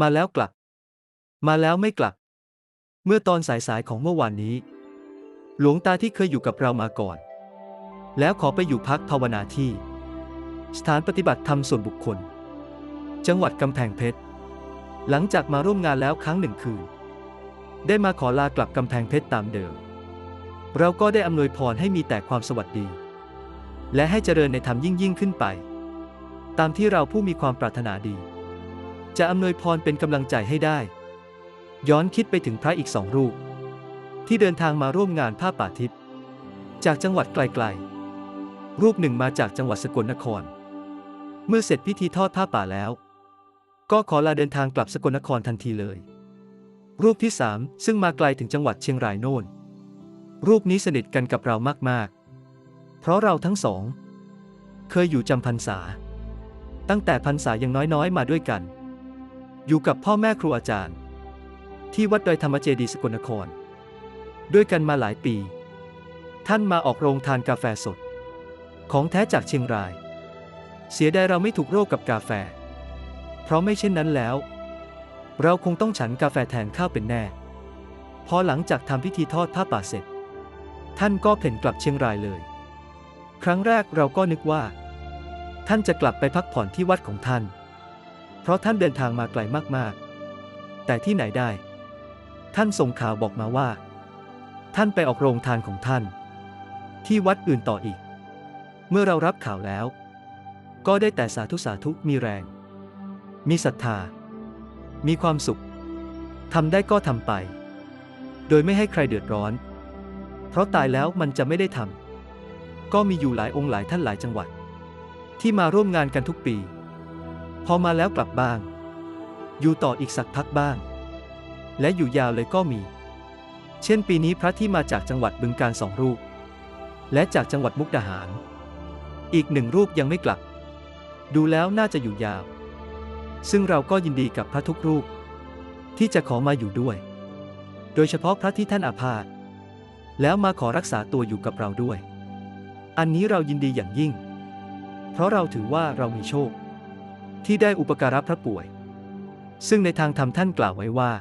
มาแล้วกลับ มาแล้วไม่กลับ เมื่อตอนสายๆของเมื่อวานนี้ หลวงตาที่เคยอยู่กับเรามาก่อน แล้วขอไปอยู่พักภาวนาที่ สถานปฏิบัติธรรมส่วนบุคคล จังหวัดกำแพงเพชร หลังจากมาร่วมงานแล้วครั้งหนึ่งคืน ได้มาขอลากลับกำแพงเพชรตามเดิม เราก็ได้อำนวยพรให้มีแต่ความสวัสดี และให้เจริญในธรรมยิ่งยิ่งขึ้นไป ตามที่เราผู้มีความปรารถนาดี จะอำนวยพรเป็นกำลังใจให้ได้ ย้อนคิดไปถึงพระอีกสองรูป ที่เดินทางมาร่วมงานผ้าป่าทิพย์จากจังหวัดไกลๆ รูปหนึ่งมาจากจังหวัดสกลนคร เมื่อเสร็จพิธีทอดผ้าป่าแล้ว ก็ขอลาเดินทางกลับสกลนครทันทีเลย รูปที่สามซึ่งมาไกลถึงจังหวัดเชียงรายโน่น รูปนี้สนิทกันกับเรามากๆ เพราะเราทั้งสอง เคยอยู่จำพรรษา ตั้งแต่พรรษายังน้อยๆ มาด้วยกัน อยู่กับพ่อแม่ครูอาจารย์ ที่วัดดอยธรรมเจดีสกลนคร ด้วยกันมาหลายปี ท่านมาออกโรงทานกาแฟสด ของแท้จากเชียงราย เสียดายเราไม่ถูกโรคกับกาแฟ เพราะไม่เช่นนั้นแล้ว เราคงต้องฉันกาแฟแทนข้าวเป็นแน่ พอหลังจากทำพิธีทอดผ้าป่าเสร็จ ท่านก็เพ่นกลับเชียงรายเลย ครั้งแรกเราก็นึกว่า ท่านจะกลับไปพักผ่อนที่วัดของท่าน เพราะท่านเดินทางมาไกลมากๆ แต่ที่ไหนได้ ท่านส่งข่าวบอกมาว่า ท่านไปออกโรงทานของท่าน ที่วัดอื่นต่ออีก เมื่อเรารับข่าวแล้ว ก็ได้แต่สาธุสาธุมีแรง มีศรัทธา มีความสุขทำได้ก็ทำไป โดยไม่ให้ใครเดือดร้อน เพราะตายแล้วมันจะไม่ได้ทำก็มีอยู่หลายองค์หลายท่านหลายจังหวัด ที่มาร่วมงานกันทุกปี พอมาแล้วกลับบ้าง อยู่ต่ออีกสักพักบ้าง และอยู่ยาวเลยก็มี เช่นปีนี้พระที่มาจากจังหวัดบึงการสองรูป และจากจังหวัดมุกดาหาร อีกหนึ่งรูปยังไม่กลับ ดูแล้วน่าจะอยู่ยาว ซึ่งเราก็ยินดีกับพระทุกรูป ที่จะขอมาอยู่ด้วย โดยเฉพาะพระที่ท่านอาพาธแล้วมาขอรักษาตัวอยู่กับเราด้วย อันนี้เรายินดีอย่างยิ่ง เพราะเราถือว่าเรามีโชค ที่ได้อุปการะพระป่วย ซึ่งในทางธรรมท่านกล่าวไว้ว่า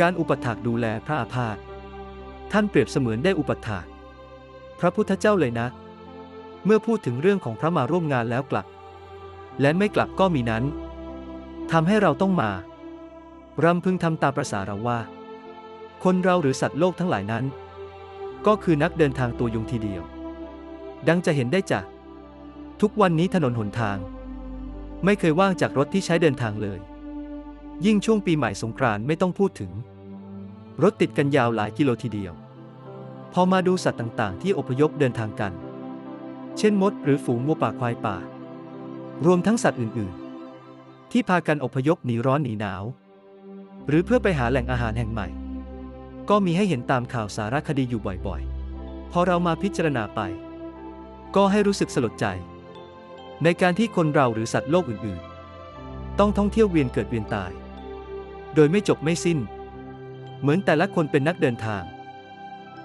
การอุปถากดูแลพระอาพาธท่านเปรียบเสมือนได้อุปถากพระพุทธเจ้าเลยนะ เมื่อพูดถึงเรื่องของพระมาร่วมงานแล้วกลับ และไม่กลับก็มีนั้นทำให้เราต้องมารำพึงทำตามประสาเราว่า คนเราหรือสัตว์โลกทั้งหลายนั้น ก็คือนักเดินทางตัวยงทีเดียว ดังจะเห็นได้จาก ทุกวันนี้ถนนหนทาง ไม่เคยว่างจากรถที่ใช้เดินทางเลย ยิ่งช่วงปีใหม่สงกรานต์ไม่ต้องพูดถึง รถติดกันยาวหลายกิโลทีเดียว พอมาดูสัตว์ต่างๆ ที่อพยพเดินทางกัน เช่นมดหรือฝูงวัวป่าควายป่า รวมทั้งสัตว์อื่นๆ ที่พากันอพยพหนีร้อนหนีหนาว หรือเพื่อไปหาแหล่งอาหารแห่งใหม่ ก็มีให้เห็นตามข่าวสารคดีอยู่บ่อยๆ พอเรามาพิจารณาไป ก็ให้รู้สึกสลดใจ ในการที่คนเราหรือสัตว์โลกอื่นๆ ต้องท่องเที่ยวเวียนเกิดเวียนตาย โดยไม่จบไม่สิ้น เหมือนแต่ละคนเป็นนักเดินทาง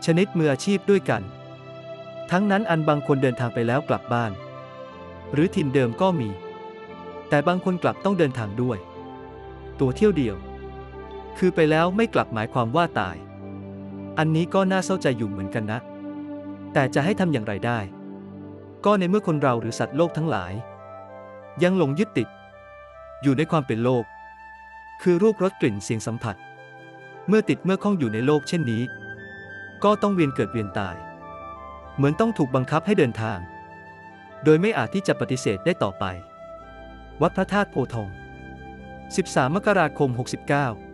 ชนิดมืออาชีพด้วยกัน ทั้งนั้นอันบางคนเดินทางไปแล้วกลับบ้าน หรือถิ่นเดิมก็มี แต่บางคนกลับต้องเดินทางด้วย ตัวเที่ยวเดียว คือไปแล้วไม่กลับหมายความว่าตาย อันนี้ก็น่าเศร้าใจอยู่เหมือนกันนะ แต่จะให้ทำอย่างไรได้ ก็ในเมื่อคนเราหรือสัตว์โลกทั้งหลาย ยังหลงยึดติด อยู่ในความเป็นโลก คือรูปรสกลิ่นเสียงสัมผัส เมื่อติดเมื่อคล้องอยู่ในโลกเช่นนี้ ก็ต้องเวียนเกิดเวียนตาย เหมือนต้องถูกบังคับให้เดินทาง โดยไม่อาจที่จะปฏิเสธได้ต่อไป วัดพระธาตุโพทอง 13 มกราคม 69